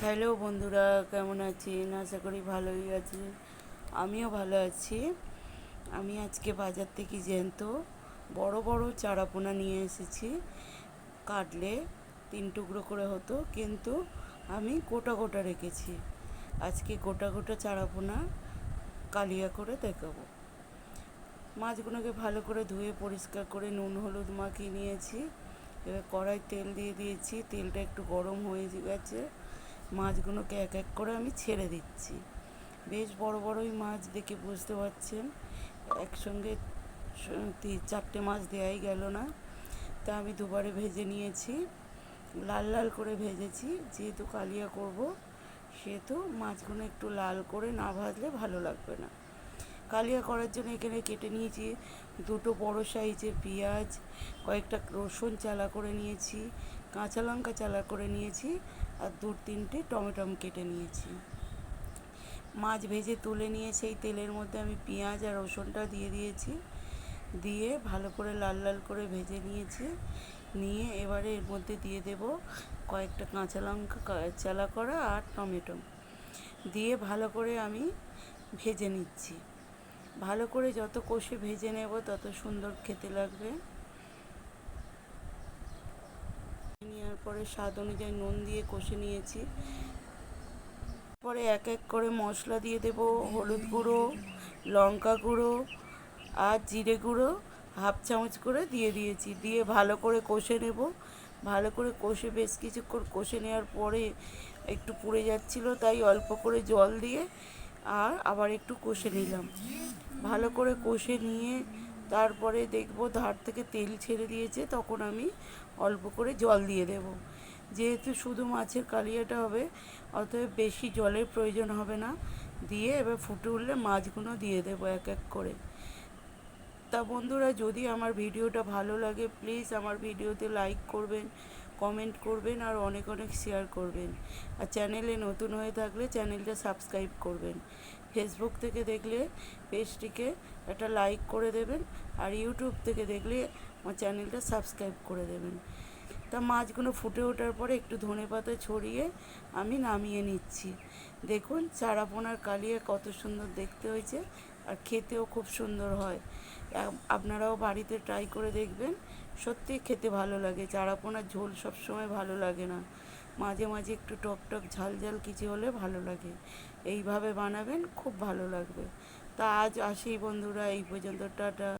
Hello বন্ধুরা কেমন আছেন? আশা করি ভালোই আছে আমিও ভালো আছি। আমি আজকে বাজার থেকে জ্যান্ত বড় বড় চারাপোনা নিয়ে এসেছি। কাটলে তিন টুকরো করে হতো, কিন্তু আমি গোটা গোটা রেখেছি। আজকে গোটা গোটা চারাপোনা কালিয়া করে দেখাবো। মাছগুলোকে ভালো করে ধুয়ে পরিষ্কার করে নুন, হলুদ মাখিয়ে নিয়েছি। এবার কড়াই তেল দিয়ে দিয়েছি। তেলটা একটু গরম হয়ে গেছে। মাছগুলোকে এক এক করে আমি ছেড়ে দিচ্ছি। বেশ বড় বড়ই মাছ দেখে বুঝতে পারছেন, একসঙ্গে চারটে মাছ দেওয়াই গেল না। তা আমি দুবারে ভেজে নিয়েছি, লাল লাল করে ভেজেছি, যেহেতু কালিয়া করব, সেহেতু মাছগুলো একটু লাল করে না ভাজলে ভালো লাগবে না। কালিয়া করার জন্য এখানে কেটে নিয়েছি দুটো বড় সাইজের পেঁয়াজ, কয়েকটা রসুন চালা করে নিয়েছি, কাঁচা লঙ্কা চালা করে নিয়েছি আর দু তিনটে টমেটম কেটে নিয়েছি। মাছ ভেজে তুলে নিয়ে সেই তেলের মধ্যে আমি পেঁয়াজ আর রসুনটা দিয়ে দিয়েছি। দিয়ে ভালো করে লাল লাল করে ভেজে নিয়েছি। নিয়ে এবারে এর মধ্যে দিয়ে দেব কয়েকটা কাঁচা লঙ্কা চালা করা আর টমেটো। দিয়ে ভালো করে আমি ভেজে নিচ্ছি। ভালো করে যত কষে ভেজে নেব তত সুন্দর খেতে লাগবে। নেওয়ার পরে স্বাদ অনুযায়ী নুন দিয়ে কষে নিয়েছি। পরে এক এক করে মশলা দিয়ে দেব হলুদ গুঁড়ো, লঙ্কা গুঁড়ো আর জিরে গুঁড়ো। হাফ চামচ করে দিয়ে দিয়েছি। দিয়ে ভালো করে কষে নেব। ভালো করে কষে বেশ কিছুক্ষণ কষে নেওয়ার পরে একটু পুড়ে যাচ্ছিল, তাই অল্প করে জল দিয়ে আর আবার একটু কষে নিলাম। ভালো করে কষে নিয়ে তারপরে দেখব ধার থেকে তেল ছেড়ে দিয়েছে, তখন আমি অল্প করে জল দিয়ে দেব। যেহেতু শুধু মাছের কালিয়াটা হবে, অতএব বেশি জলের প্রয়োজন হবে না। দিয়ে এবার ফুটে উঠলে মাছগুলো দিয়ে দেবো এক এক করে। তা বন্ধুরা, যদি আমার ভিডিওটা ভালো লাগে প্লিজ আমার ভিডিওতে লাইক করবেন কমেন্ট করবেন আর অনেক অনেক শেয়ার করবেন। আর চ্যানেলে নতুন হয়ে থাকলে চ্যানেলটা সাবস্ক্রাইব করবেন। ফেসবুক থেকে দেখলে পেজটিকে একটা লাইক করে দেবেন আর ইউটিউব থেকে দেখলে আমার চ্যানেলটা সাবস্ক্রাইব করে দেবেন। তা মাছগুলো ফুটে ওঠার পরে একটু ধনে পাতা ছড়িয়ে আমি নামিয়ে নিচ্ছি। দেখুন চারাপোনার কালিয়া কত সুন্দর দেখতে হয়েছে আর খেতেও খুব সুন্দর হয়। আপনারাও বাড়িতে ট্রাই করে দেখবেন। সত্যি খেতে ভালো লাগে, চারাপোনার ঝোল সবসময় ভালো লাগে না। মাঝে মাঝে একটু টক টক ঝাল ঝাল কিছু হলে ভালো লাগে। এইভাবে বানাবেন, খুব ভালো লাগবে। তা আজ আসি বন্ধুরা, এই পর্যন্ত, টাটা।